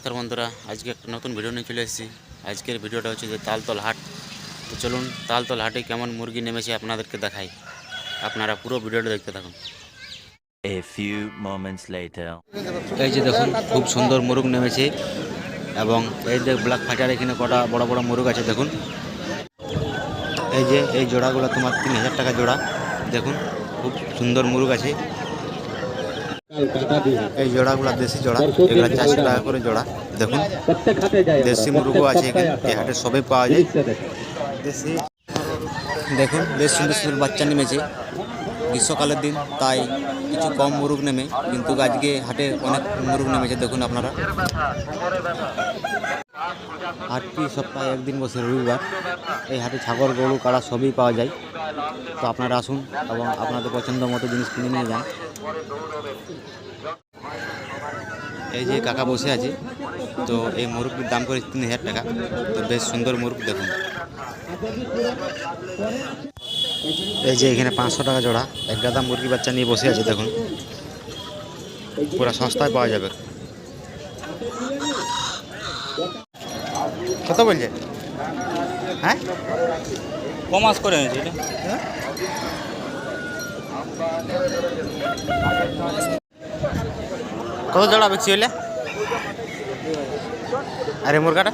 নমস্কার বন্ধুরা আজকে একটা নতুন ভিডিও নিয়ে চলে এসেছি। আজকের ভিডিওটা হচ্ছে যে তালতল হাট। তো চলুন তালতল হাটে কেমন মুরগি নেমেছে আপনাদেরকে দেখাই। আপনারা পুরো ভিডিওটা দেখতে থাকুন। A few moments later. এই যে দেখুন খুব সুন্দর মুরগ নেমেছে এবং এই যে ব্ল্যাক ফাইটার এখানে কটা বড় বড় মুরগ আছে দেখুন। এই যে এই জোড়াগুলো তোমার তিন হাজার টাকা জোড়া। দেখুন খুব সুন্দর মুরগ আছে। এই জোড়াগুলো দেশি জোড়া। এগুলো চারশো টাকা করে জোড়া দেখুন। দেশি মুরগও আছে এখানে এই হাটে সবই পাওয়া যায়। দেশি দেখুন বেশ সুন্দর সুন্দর বাচ্চা নেমেছে। গ্রীষ্মকালের দিন তাই কিছু কম মুরগ নেমে কিন্তু আজকে হাটে অনেক মুরগ নেমেছে দেখুন আপনারা। হাটটি সপ্তাহে একদিন বসে রবিবার। এই হাটে ছাগল গরু কাড়া সবই পাওয়া যায়। তো আপনারা আসুন এবং আপনাদের পছন্দ মতো জিনিস কিনে নিয়ে যান। এই যে কাকা বসে আছে, তো এই মুরগটির দাম করে তিন হাজার টাকা। তো বেশ সুন্দর মুরগ দেখুন। এই যে এখানে পাঁচশো টাকা জোড়া, এক গাদা মুরগি বাচ্চা নিয়ে বসে আছে, দেখুন। পুরো সস্তায় পাওয়া যাবে। কত বলছে? হ্যাঁ? কমাস করে এনেছি এটা? কত জোড়া বেশি হইলে? আরে মুরগাটা?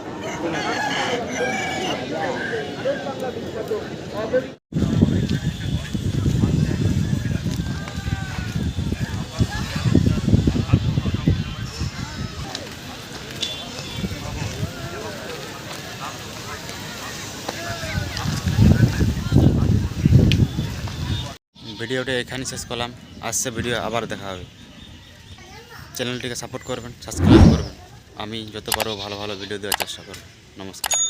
ভিডিওটা এখানে শেষ করলাম। আসছে ভিডিও, আবার দেখা হবে। চ্যানেলটিকে সাপোর্ট করবেন সাবস্ক্রাইব করবেন। আমি যত পারব ভালো ভালো ভিডিও দেওয়ার চেষ্টা করব। নমস্কার।